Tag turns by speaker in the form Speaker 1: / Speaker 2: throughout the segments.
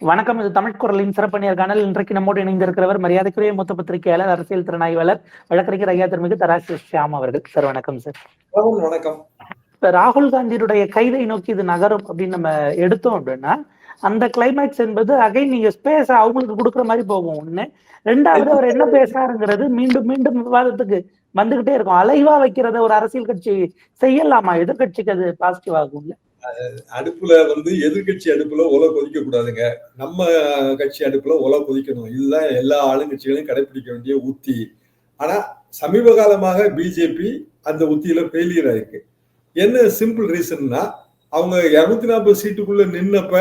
Speaker 1: வணக்கம் இது தமிழ் குரலின் சிறப்பு நேர்காணல் இன்றைக்கு நம்மோடு இணைந்திருக்கிறவர் மரியாதைக்குரிய மூத்த பத்திரிகையாளர் அரசியல் திறனாய்வாளர் வழக்கறிஞர் ஐயா திருமிகு தராசு ஷியாம் அவர்கள். சார் வணக்கம் சார்.
Speaker 2: வணக்கம்.
Speaker 1: இப்ப ராகுல் காந்தியுடைய கைதை நோக்கி இது நகரும் அப்படின்னு நம்ம எடுத்தோம் அப்படின்னா அந்த கிளைமேக்ஸ் என்பது அகை நீங்க ஸ்பேஸ் அவங்களுக்கு கொடுக்குற மாதிரி போகும். ஒண்ணு. ரெண்டாவது அவர் என்ன பேசுறாருங்கிறது மீண்டும் மீண்டும் விவாதத்துக்கு வந்துகிட்டே இருக்கும். அலைவா வைக்கிறத ஒரு அரசியல் கட்சி செய்யலாமா? எதிர்கட்சிக்கு அது பாசிட்டிவ் ஆகும்ல.
Speaker 2: அடுப்புல வந்து எதிர்கட்சி அடுப்புல உலக கொதிக்க கூடாதுங்க. நம்ம கட்சி அடுப்புல ஒலை கொதிக்கணும். இதுதான் எல்லா ஆளுங்கட்சிகளையும் கடைபிடிக்க வேண்டிய உத்தி. ஆனா சமீப காலமாக பிஜேபி அந்த உத்தியில ஃபெயிலியர் ஆயிருக்கு என்ன சிம்பிள் ரீசன்னா அவங்க இருநூத்தி நாற்பது சீட்டுக்குள்ள நின்னப்ப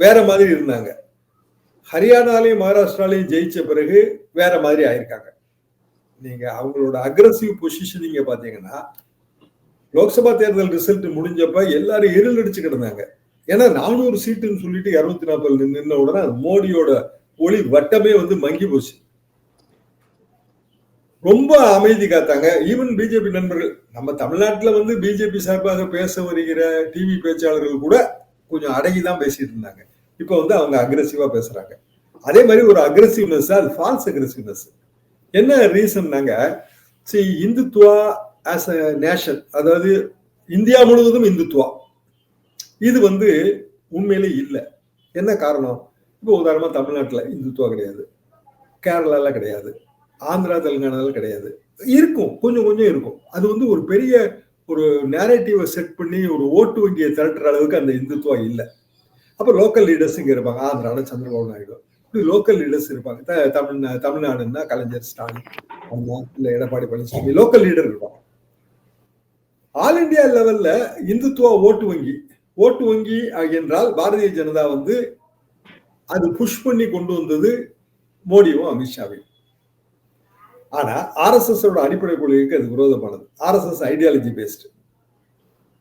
Speaker 2: வேற மாதிரி இருந்தாங்க. ஹரியானாலையும் மகாராஷ்டிராலையும் ஜெயிச்ச பிறகு வேற மாதிரி ஆயிருக்காங்க. நீங்க அவங்களோட அக்ரஸிவ் பொசிஷனிங்க பாத்தீங்கன்னா லோக்சபா தேர்தல் ரிசல்ட் முடிஞ்சப்ப எல்லாரும் இருள் அடிச்சு கிடந்தாங்க. ஏன்னா நானூறு சீட்டுன்னு சொல்லிட்டு இருநூத்தி நாற்பது நின்ன உடனே மோடியோட ஒளி வட்டமே வந்து மங்கி போச்சு. ரொம்ப அமைதி காத்தாங்க. ஈவன் பிஜேபி நண்பர்கள் நம்ம தமிழ்நாட்டில் வந்து பிஜேபி சார்பாக பேச வருகிற டிவி பேச்சாளர்கள் கூட கொஞ்சம் அடங்கி தான் பேசிட்டு இருந்தாங்க. இப்போ வந்து அவங்க அக்ரெசிவா பேசுறாங்க. அதே மாதிரி ஒரு அக்ரெசிவ்னஸ் அது ஃபால்ஸ் அக்ரெசிவ்னஸ் என்ன ரீசன்னாங்க சி இந்துத்துவா ஆஸ் அ நேஷன் அதாவது இந்தியா முழுவதும் இந்துத்துவா. இது வந்து உண்மையிலே இல்லை. என்ன காரணம்? இப்போ உதாரணமாக தமிழ்நாட்டில் இந்துத்துவா கிடையாது. கேரளால கிடையாது. ஆந்திரா தெலுங்கானால கிடையாது. இருக்கும். கொஞ்சம் கொஞ்சம் இருக்கும். அது வந்து ஒரு பெரிய ஒரு நேரேட்டிவை செட் பண்ணி ஒரு ஓட்டு வங்கியை திரட்டுற அளவுக்கு அந்த இந்துத்துவம் இல்லை. அப்போ லோக்கல் லீடர்ஸ் இங்கே இருப்பாங்க. ஆந்திரால சந்திரபாபு நாயுடு. இப்படி லோக்கல் லீடர்ஸ் இருப்பாங்க. த- தமிழ்நா தமிழ்நாடுன்னா கலைஞர் ஸ்டாலின் அண்ணா இல்லை எடப்பாடி பழனிசாமி லோக்கல் லீடர் இருப்பாங்க. ஆல் இந்தியா லெவல்ல இந்துத்துவா ஓட்டு வங்கி ஓட்டு வங்கி என்றால் பாரதிய ஜனதா வந்து அது புஷ் பண்ணி கொண்டு வந்தது மோடியும் அமித்ஷாவையும். ஆனா ஆர்எஸ்எஸ் அடிப்படை கொள்கைக்கு அது விரோதமானது. RSS ideology based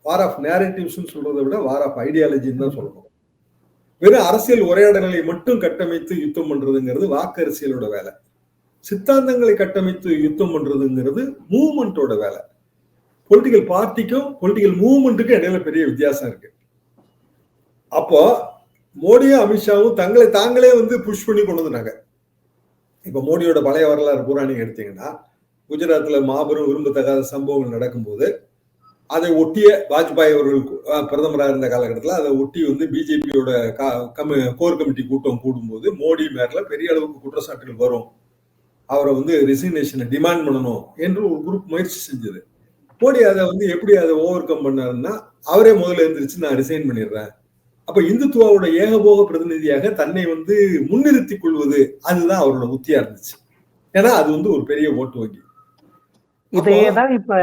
Speaker 2: war of narratives சொல்றதை விட வார் ஆஃப் ஐடியாலஜின்னு தான் சொல்லணும். வெறும் அரசியல் உரையாடல்களை மட்டும் கட்டமைத்து யுத்தம் பண்றதுங்கிறது வாக்கு அரசியலோட வேலை. சித்தாந்தங்களை கட்டமைத்து யுத்தம் பண்றதுங்கிறது மூவ்மெண்ட்டோட வேலை. பொலிட்டிக்கல் பார்ட்டிக்கும் பொலிட்டிக்கல் மூவ்மெண்ட்டுக்கும் இடையில பெரிய வித்தியாசம் இருக்கு. அப்போ மோடியும் அமித்ஷாவும் தங்களை தாங்களே வந்து புஷ் பண்ணி கொண்டு வந்தாங்க. இப்ப மோடியோட பழைய வரலாறு பூரா நீங்க எடுத்தீங்கன்னா குஜராத்ல மாபெரும் விரும்பத்தகாத சம்பவங்கள் நடக்கும்போது அதை ஒட்டிய வாஜ்பாய் அவர்கள் பிரதமராக இருந்த காலகட்டத்தில் அதை ஒட்டி வந்து பிஜேபியோட கோர் கமிட்டி கூட்டம் கூடும்போது மோடி மேல பெரிய அளவுக்கு குற்றச்சாட்டுகள் வரும். அவரை வந்து ரெசிக்னேஷனை டிமாண்ட் பண்ணணும் என்று ஒரு குரூப் முயற்சி செஞ்சது. மோடி அதை வந்து எப்படி அதை ஓவர் கம் பண்ணாருன்னா அவரே முதல்ல எந்திரிச்சு நான் ரிசைன் பண்ணிடுறேன். அப்ப இந்துத்துவாவோட ஏகபோக பிரதிநிதியாக தன்னை வந்து முன்னிறுத்திக் கொள்வது அதுதான் அவரோட உத்தியா இருந்துச்சு. ஏன்னா அது வந்து ஒரு பெரிய ஓட்டு வங்கி.
Speaker 1: இதையேதான் இப்ப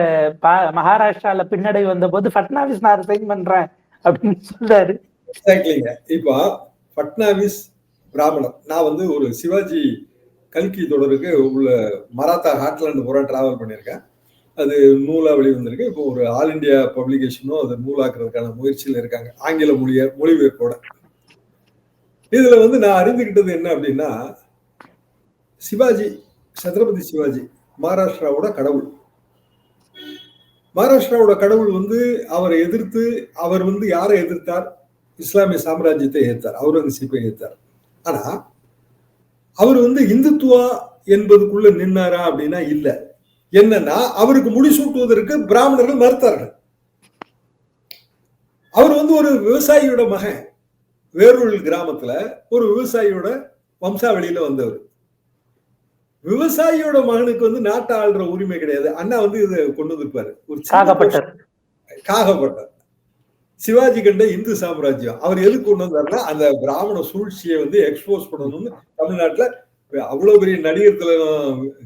Speaker 1: மகாராஷ்டிரால பின்னடை வந்த போது பட்னாவிஸ் நான் ரிசைன் பண்றேன் அப்படின்னு சொல்றாரு.
Speaker 2: எக்ஸாக்ட்லிங்க இப்போ பட்னாவிஸ் பிராமணர் நான் வந்து ஒரு சிவாஜி கல்கி தொடருக்கு உள்ள மராத்தா ஹாட்லாண்டு பூரா டிராவல் பண்ணியிருக்கேன். அது நூலாக வெளிவந்திருக்கு. இப்போ ஒரு ஆல் இந்தியா பப்ளிகேஷனும் அதை நூலாக்குறதுக்கான முயற்சியில் இருக்காங்க. ஆங்கில மொழிய மொழிபெயர்ப்போட. இதுல வந்து நான் அறிந்துகிட்டது என்ன அப்படின்னா சிவாஜி சத்ரபதி சிவாஜி மகாராஷ்டிராவோட கடவுள். மகாராஷ்டிராவோட கடவுள் வந்து அவரை எதிர்த்து அவர் வந்து யாரை எதிர்த்தார்? இஸ்லாமிய சாம்ராஜ்யத்தை எதிர்த்தார் அவுரங்கசீப்பை ஏற்றார் ஆனா அவர் வந்து இந்துத்துவா என்பதுக்குள்ள நின்னாரா அப்படின்னா இல்லை. என்னன்னா அவருக்கு முடிசூட்டுவதற்கு பிராமணர்கள் மறுத்தார்கள். அவர் வந்து ஒரு விவசாயியோட மகன். வேரூர் கிராமத்துல ஒரு விவசாயியோட வம்சாவளியில வந்தவர். விவசாயியோட மகனுக்கு வந்து நாட்டை ஆள்ற உரிமை கிடையாது. அண்ணா வந்து இதை கொண்டு வந்திருப்பாரு. ஒரு
Speaker 1: காகப்பட்டார்.
Speaker 2: சிவாஜி கண்ட இந்து சாம்ராஜ்யம். அவர் எதுக்கு கொண்டு வந்தாருன்னா அந்த பிராமண சூழ்ச்சியை வந்து எக்ஸ்போஸ் பண்ணணும்னு தமிழ்நாட்டுல அவ்வளவு பெரிய நடிகர்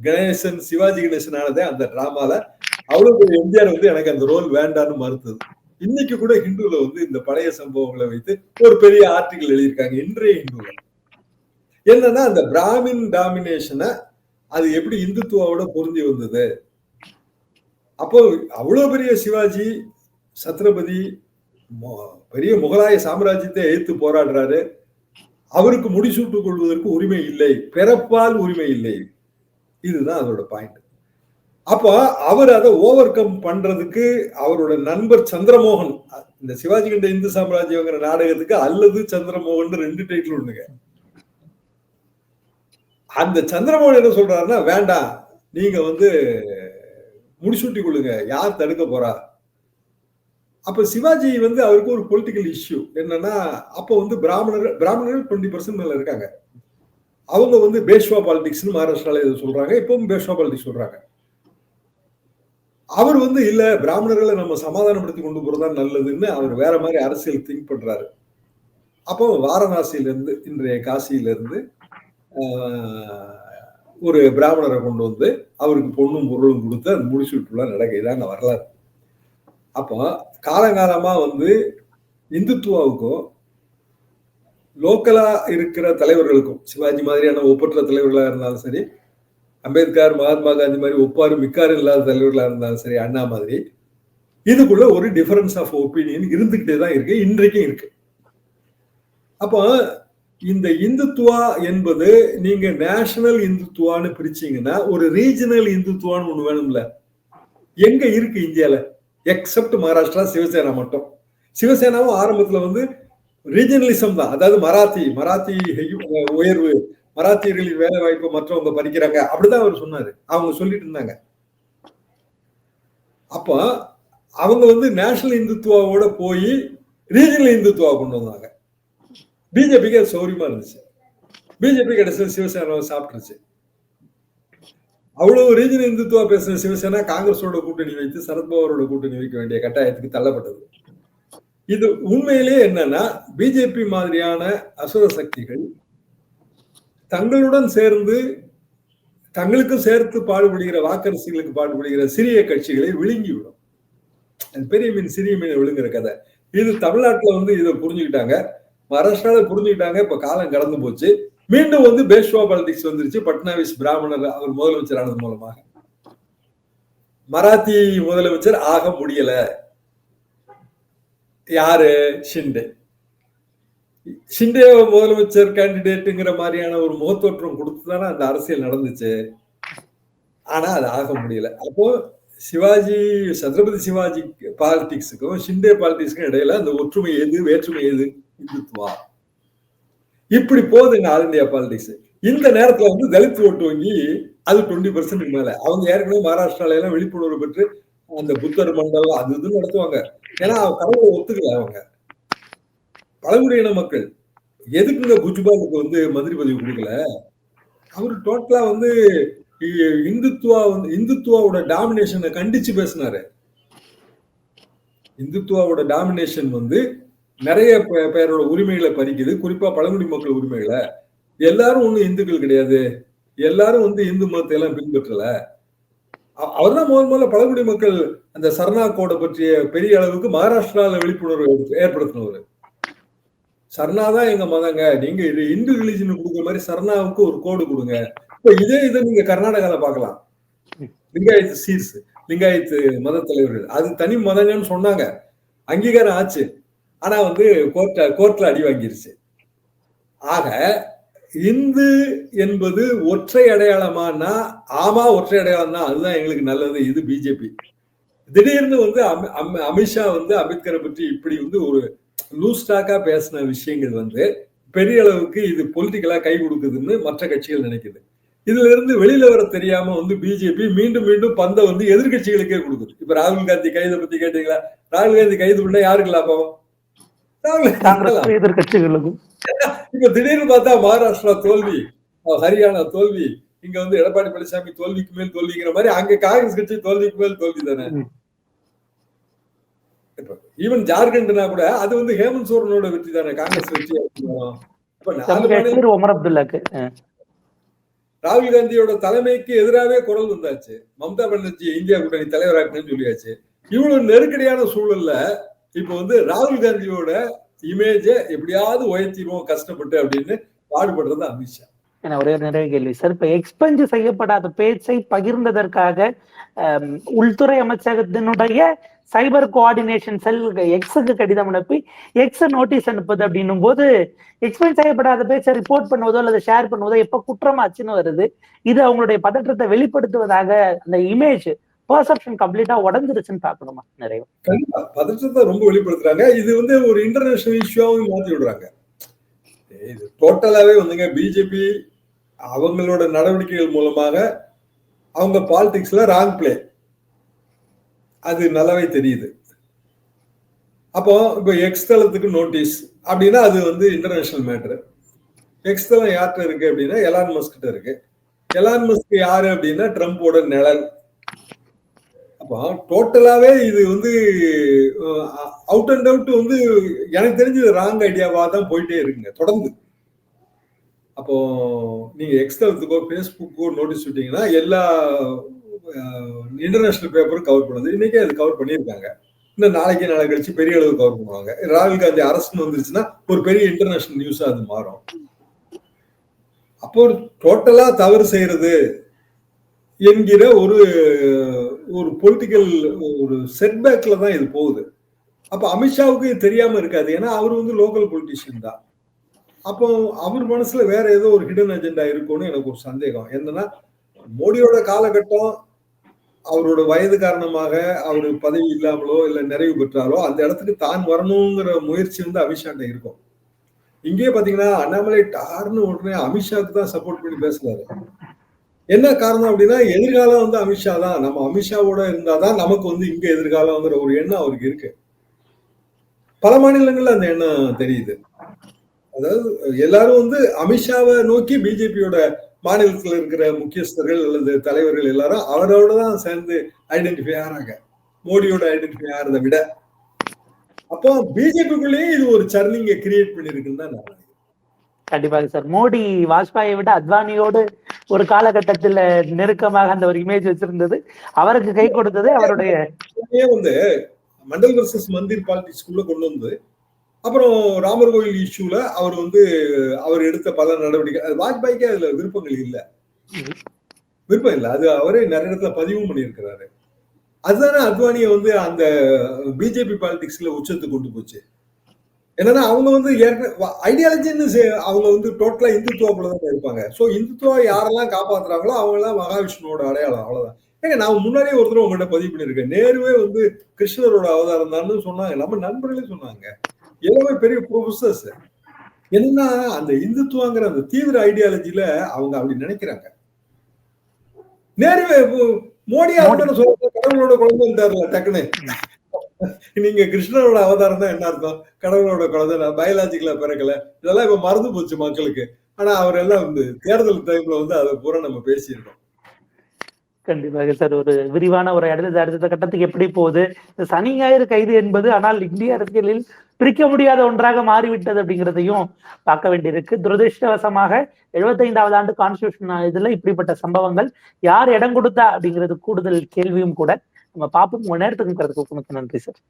Speaker 2: கணேசன் சிவாஜி கணேசன் ஆனதே அந்த டிராமால. அவ்வளவு பெரிய எம்ஜிஆர் வந்து எனக்கு அந்த ரோல் வேண்டான்னு மறுத்தது. இன்னைக்கு கூட ஹிந்துல வந்து இந்த பழைய சம்பவங்களை வைத்து ஒரு பெரிய ஆர்டிகல் எழுதியிருக்காங்க இன்றைய ஹிந்துல. என்னன்னா அந்த பிராமின் டாமினேஷனை அது எப்படி இந்துத்துவாவோட பொருந்தி வந்தது? அப்போ அவ்வளவு பெரிய சிவாஜி சத்ரபதி மொ- பெரிய முகலாய சாம்ராஜ்யத்தை எதிர்த்து போராடுறாரு. அவருக்கு முடிசூட்டுக் கொள்வதற்கு உரிமை இல்லை பிறப்பால் உரிமை இல்லை. இதுதான் அதோட பாயிண்ட் அப்போ அவர் அதை ஓவர் கம் பண்றதுக்கு அவரோட நண்பர் சந்திரமோகன் இந்த சிவாஜி கண்ட இந்து சாம்ராஜ்யங்கிற நாடகத்துக்கு அல்லது சந்திரமோகன் ரெண்டு டைட்டில் ஒண்ணுங்க அந்த சந்திரமோகன் என்ன சொல்றாருன்னா வேண்டாம் நீங்க வந்து முடிசூட்டி கொள்ளுங்க. யார் தடுக்க போறா? அப்ப சிவாஜி வந்து அவருக்கு ஒரு பொலிட்டிக்கல் இஷ்யூ என்னன்னா அப்போ வந்து பிராமணர்கள் பிராமணர்கள் டுவெண்ட்டி பர்சன்ட் மேல இருக்காங்க. அவங்க வந்து பேஷ்வா பாலிடிக்ஸ்னு மகாராஷ்டிரால இதை சொல்றாங்க. இப்பவும் பேஷ்வா பாலிடிக்ஸ் சொல்றாங்க. அவர் வந்து இல்ல பிராமணர்களை நம்ம சமாதானப்படுத்தி கொண்டு போறதா நல்லதுன்னு அவர் வேற மாதிரி அரசியல் திங்க் பண்றாரு. அப்போ வாரணாசியில இருந்து இன்றைய காசியில இருந்து ஒரு பிராமணரை கொண்டு வந்து அவருக்கு பொண்ணும் பொருளும் கொடுத்து அந்த முடிச்சுட்டுலாம் நடக்க இதாங்க வரலாறு. அப்போ காலகாலமாக வந்து இந்துத்துவாவுக்கும் லோக்கலா இருக்கிற தலைவர்களுக்கும் சிவாஜி மாதிரியான ஒப்பற்ற தலைவர்களா இருந்தாலும் சரி அம்பேத்கர் மகாத்மா காந்தி மாதிரி ஒப்பாரு மிக்காரு இல்லாத தலைவர்களாக இருந்தாலும் சரி அண்ணா மாதிரி இதுக்குள்ள ஒரு டிஃபரன்ஸ் ஆஃப் ஒப்பீனியன் இருந்துகிட்டே தான் இருக்கு இன்றைக்கும் இருக்கு. அப்போ இந்த இந்துத்துவா என்பது நீங்க நேஷனல் இந்துத்துவான்னு பிரிச்சீங்கன்னா ஒரு ரீஜனல் இந்துத்துவான்னு ஒண்ணு வேணும்ல. எங்க இருக்கு இந்தியால? எக்ஸப்ட் மகாராஷ்டிரா சிவசேனா மட்டும். சிவசேனாவும் ஆரம்பத்துல வந்து ரீஜனலிசம் தான். அதாவது மராத்தி மராத்தி உயர்வு மராத்தியர்களின் வேலை வாய்ப்பு மற்றவங்க பறிக்கிறாங்க. அப்படிதான் அவர் சொன்னாரு. அவங்க சொல்லிட்டு இருந்தாங்க. அப்ப அவங்க வந்து நேஷனல் இந்துத்துவாவோட போய் ரீஜனல் இந்துத்துவா கொண்டு வந்தாங்க. பிஜேபிக்கு அது சௌரியமா இருந்துச்சு. பிஜேபி கடைசியில் சிவசேனாவை சாப்பிட்டுருச்சு. அவ்வளவு ரீஜனல் இந்துத்துவா பேசின சிவசேனா காங்கிரஸோட கூட்டணி வைத்து சரத்பவாரோட கூட்டணி வைக்க வேண்டிய கட்டாயத்துக்கு தள்ளப்பட்டது. இது உண்மையிலே என்னன்னா பிஜேபி மாதிரியான அசுர சக்திகள் தங்களுடன் சேர்ந்து தங்களுக்கும் சேர்த்து பாடுபடுகிற வாக்கரசிகளுக்கு பாடுபடுகிற சிறிய கட்சிகளை விழுங்கி விடும் பெரிய மீன் சிறிய மீன் விழுங்குற கதை. இது தமிழ்நாட்டுல வந்து இதை புரிஞ்சுக்கிட்டாங்க. மகாராஷ்டிராவில் புரிஞ்சுக்கிட்டாங்க. இப்ப காலம் கடந்து போச்சு. மீண்டும் வந்து பேஷ்வா பாலிடிக்ஸ் வந்துருச்சு. பட்னாவிஸ் பிராமணர் அவர் முதலமைச்சர் ஆனது மூலமாக. மராத்தி முதலமைச்சர் ஆக முடியல. யாரு? ஷிண்டே. ஷிண்டே முதலமைச்சர் கேண்டிடேட்டுங்கிற மாதிரியான ஒரு முகத்தோற்றம் கொடுத்துதானே அந்த அரசியல் நடந்துச்சு. ஆனா அது ஆக முடியல. அப்போ சிவாஜி சத்ரபதி சிவாஜி பாலிடிக்ஸுக்கும் ஷிண்டே பாலிடிக்ஸுக்கும் இடையில அந்த ஒற்றுமை எது வேற்றுமை எது? இந்துத்துவா இப்படி போகுதுங்க ஆல் இந்தியா பாலிடிக்ஸ் இந்த நேரத்துல வந்து தலித் ஓட்டு வங்கி அது டுவெண்ட்டி பர்சன்ட் மேல. அவங்க ஏற்கனவே மகாராஷ்டிரால எல்லாம் விழிப்புணர்வு பெற்று அந்த புத்தர் மண்டல் அது இது நடத்துவாங்க. ஏன்னா கடவுளை ஒத்துக்கல அவங்க. பழங்குடியின மக்கள். எதுக்குங்க குஜ்பாலுக்கு வந்து மந்திரி பதவி கொடுக்கல? அவர் டோட்டலா வந்து இந்துத்துவா வந்து இந்துத்துவாவோட டாமினேஷனை கண்டிச்சு பேசினாரு. இந்துத்துவாவோட டாமினேஷன் வந்து நிறைய பேரோட உரிமைகளை பறிக்குது. குறிப்பா பழங்குடி மக்கள் உரிமைகளை. எல்லாரும் ஒண்ணு இந்துக்கள் கிடையாது. எல்லாரும் வந்து இந்து மதத்தை எல்லாம் பின்பற்றல. அவர் தான் முதல் முதல்ல பழங்குடி மக்கள் அந்த சரணா கோடை பற்றிய பெரிய அளவுக்கு மகாராஷ்டிரால விழிப்புணர்வு ஏற்படுத்தினவர். சர்ணா தான் எங்க மதங்க. நீங்க இது இந்து ரிலிஜன் கொடுக்குற மாதிரி சர்ணாவுக்கு ஒரு கோடு கொடுங்க. இப்ப இதே இதை நீங்க கர்நாடகால பாக்கலாம் லிங்காயத்து சீர்ஸ் லிங்காயத்து மத தலைவர்கள். அது தனி மதங்கன்னு சொன்னாங்க. அங்கீகாரம் ஆச்சு. ஆனா வந்து கோர்ட்ல கோர்ட்ல அடி வாங்கிருச்சு. ஆக இந்து என்பது ஒற்றை அடையாளமானா ஆமா ஒற்றை அடையாளம் தான் அதுதான் எங்களுக்கு நல்லது இது பிஜேபி திடீர்னு வந்து அமித்ஷா வந்து அம்பேத்கரை பற்றி இப்படி வந்து ஒரு லூஸ்டாக்கா பேசின விஷயங்கள் வந்து பெரிய அளவுக்கு இது பொலிட்டிக்கலா கை கொடுக்குதுன்னு மற்ற கட்சிகள் நினைக்குது. இதுல இருந்து வெளியில வர தெரியாம வந்து பிஜேபி மீண்டும் மீண்டும் பந்தை வந்து எதிர்கட்சிகளுக்கே கொடுக்குது. இப்ப ராகுல் காந்தி கைதை பத்தி கேட்டீங்களா? ராகுல் காந்தி கைது பண்ணா யாருக்கு லாபம்
Speaker 1: எதிர்கட்சிகளுக்கும்.
Speaker 2: இப்ப திடீர்னு பார்த்தா மகாராஷ்டிரா தோல்வி ஹரியானா தோல்வி இங்க வந்து எடப்பாடி பழனிசாமி தோல்விக்கு மேல் தோல்விங்கிற மாதிரி அங்க காங்கிரஸ் கட்சி தோல்விக்கு மேல் தோல்வி தானே? ஈவன் ஜார்க்கண்ட்னா கூட அது வந்து ஹேமந்த் சோரனோட வெற்றி தானே காங்கிரஸ் வெற்றி
Speaker 1: ஒமர் அப்துல்லாக்கு
Speaker 2: ராகுல் காந்தியோட தலைமைக்கு எதிராகவே குரல் வந்தாச்சு. மம்தா பானர்ஜி இந்தியா கூட்டணி தலைவராக்கணும்னு சொல்லியாச்சு. இவ்வளவு நெருக்கடியான சூழல்ல இப்ப வந்து ராகுல் காந்தியோட இமேஜ எப்படியாவது உயர்த்திடுவோம் கஷ்டப்பட்டு அப்படின்னு பாடுபடுறது அமித்ஷா.
Speaker 1: ஒரே நிறைய கேள்வி. சார் இப்ப எக்ஸ்பெஞ்சு செய்யப்படாத பேச்சை பகிர்ந்ததற்காக உள்துறை அமைச்சகத்தினுடைய சைபர் கோஆர்டினேஷன் செல் எக்ஸுக்கு கடிதம் அனுப்பி எக்ஸ் நோட்டீஸ் அனுப்புது அப்படின்னும் போது எக்ஸ்பென்ஸ் செய்யப்படாத பேச்சை ரிப்போர்ட் பண்ணுவதோ அல்லது ஷேர் பண்ணுவதோ எப்ப குற்றமாச்சுன்னு வருது. இது அவங்களுடைய பதற்றத்தை வெளிப்படுத்துவதாக அந்த இமேஜ் பர்செப்ஷன் கம்ப்ளீட்டா உடஞ்சிருச்சுன்னு பாக்கணுமா நிறைய
Speaker 2: கண்டிப்பா. பதற்றத்தை ரொம்ப வெளிப்படுத்துறாங்க. இது வந்து ஒரு இன்டர்நேஷனல் இஷ்யூவாவும் மாத்தி விடுறாங்க. இது டோட்டலாவே வந்துங்க பிஜேபி அவங்களோட நடவடிக்கைகள் மூலமாக அவங்க பாலிடிக்ஸ்ல ராங் பிளே அது நல்லாவே தெரியுது. அப்போ இப்போ எக்ஸ் தளத்துக்கு நோட்டீஸ் அப்படின்னா அது வந்து இன்டர்நேஷனல் மேட்ரு எக்ஸ் தளம் யார்கிட்ட இருக்கு அப்படின்னா எலான் மஸ்கிட்ட இருக்கு. எலான் மஸ்க் யாரு அப்படின்னா ட்ரம்ப்போட நிழல். அப்போ டோட்டலாவே இது வந்து அவுட் அண்ட் அவுட் வந்து எனக்கு தெரிஞ்சது ராங் ஐடியாவா தான் போயிட்டே இருக்குங்க தொடர்ந்து. அப்போ நீங்க எக்ஸ்தலத்துக்கோ ஃபேஸ்புக்கோ நோட்டீஸ் விட்டீங்கன்னா எல்லா இன்டர்நேஷனல் பேப்பரும் கவர் பண்ணுது. இன்னைக்கே அது கவர் பண்ணியிருக்காங்க. இன்னும் நாளைக்கு நாளை கழிச்சு பெரிய அளவு கவர் பண்ணுவாங்க. ராகுல் காந்தி அரசுன்னு வந்துருச்சுன்னா ஒரு பெரிய இன்டர்நேஷனல் நியூஸா அது மாறும். அப்போ டோட்டலா தவறு செய்யறது என்கிற ஒரு ஒரு பொலிட்டிக்கல் ஒரு செட்பேக்ல தான் இது போகுது. அப்ப அமித்ஷாவுக்கு தெரியாம இருக்காது. ஏன்னா அவர் வந்து லோக்கல் பொலிட்டிஷியன் தான். அப்போ அவர் மனசுல வேற ஏதோ ஒரு ஹிடன் அஜெண்டா இருக்கும்னு எனக்கு ஒரு சந்தேகம். என்னன்னா மோடியோட காலகட்டம் அவரோட வயது காரணமாக அவர் பதவி இல்லாமலோ இல்ல நிறைவு பெற்றாலோ அந்த இடத்துக்கு தான் வரணுங்கிற முயற்சி வந்து அமித்ஷாண்ட இருக்கும். இங்கே பாத்தீங்கன்னா அண்ணாமலை டார்னு உடனே அமித்ஷாவுக்கு தான் சப்போர்ட் பண்ணி பேசுறாரு. என்ன காரணம் அப்படின்னா எதிர்காலம் வந்து அமித்ஷா தான் நம்ம அமித்ஷாவோட இருந்தாதான் நமக்கு வந்து இங்க எதிர்காலம்ங்கிற ஒரு எண்ணம் அவருக்கு இருக்கு. பல மாநிலங்கள்ல அந்த எண்ணம் தெரியுது. அதாவது எல்லாரும் வந்து அமித்ஷாவை நோக்கி பிஜேபியோட மாநிலத்தில் இருக்கிற முக்கியஸ்தர்கள் அல்லது தலைவர்கள் எல்லாரும் அவரோட தான் சேர்ந்து ஐடென்டிஃபை ஆறாங்க. மோடியோட ஐடென்டிஃபை ஆறதை விட. அப்போ பிஜேபிக்குள்ளேயே இது ஒரு சர்னிங்க கிரியேட் பண்ணிருக்குன்னு தான் நான்
Speaker 1: கண்டிப்பாக சார். மோடி வாஜ்பாயை விட அத்வானியோடு ஒரு காலகட்டத்துல நெருக்கமாக அந்த ஒரு இமேஜ் வச்சிருந்தது. அவருக்கு கை கொடுத்தது அவருடைய
Speaker 2: வந்து மண்டல் வர்சஸ் மந்திர் பாலிடிக்ஸ்குள்ள கொண்டு வந்து அப்புறம் ராமர் கோயில் இஷ்யூல அவர் வந்து அவர் எடுத்த பல நடவடிக்கை அது அதுல விருப்பங்கள் இல்லை. விருப்பம் இல்லை. அது அவரே நிறைய இடத்துல பதிவும் பண்ணியிருக்கிறாரு. அதுதானே அத்வானியை வந்து அந்த பிஜேபி பாலிடிக்ஸ்ல உச்சத்துக்கு கொண்டு போச்சு. என்னன்னா அவங்க வந்து ஐடியாலஜின்னு அவங்க வந்து டோட்டலா இந்துத்துவா தான் இருப்பாங்க. ஸோ இந்துத்துவா யாரெல்லாம் காப்பாத்துறாங்களோ அவங்க எல்லாம் மகாவிஷ்ணுவோட அடையாளம் அவ்வளவுதான். ஏங்க நான் முன்னாடியே ஒருத்தர் உங்கள்கிட்ட பதிவு பண்ணியிருக்கேன். நேருவே வந்து கிருஷ்ணரோட அவதாரம் தான் சொன்னாங்க. நம்ம நண்பர்களே சொன்னாங்க. எல்லாமே பெரிய ப்ரொஃபஸர்ஸ் என்னன்னா அந்த இந்துத்துவங்கிற அந்த தீவிர ஐடியாலஜியில அவங்க அப்படி நினைக்கிறாங்க. நேருவே மோடி அவங்க சொல்ற கடவுளோட குழந்தை குழந்தைன்றாருல டக்குன்னு. நீங்க கிருஷ்ணரோட அவதாரம் தான் என்ன அர்த்தம்? கடவுளோட குழந்தை பயாலஜிக்கலா பிறக்கல. இதெல்லாம் இப்ப மறந்து போச்சு மக்களுக்கு. ஆனா அவர் எல்லாம் வந்து தேர்தல் டைம்ல வந்து அதை பூரா நம்ம பேசியிருக்கோம்
Speaker 1: கண்டிப்பாக சார். ஒரு விரிவான ஒரு இடத்துல அடுத்த கட்டத்துக்கு எப்படி போகுது? இந்த சனி ஞாயிறு கைது என்பது ஆனால் இந்திய அரசியலில் பிரிக்க முடியாத ஒன்றாக மாறிவிட்டது அப்படிங்கிறதையும் பார்க்க வேண்டியிருக்கு. துரதிருஷ்டவசமாக எழுபத்தைந்தாவது ஆண்டு கான்ஸ்டியூஷன் இதுல இப்படிப்பட்ட சம்பவங்கள் யார் இடம் கொடுத்தா அப்படிங்கிறது கூடுதல் கேள்வியும் கூட நம்ம பார்ப்போம் உங்க நேரத்துக்கு நன்றி சார்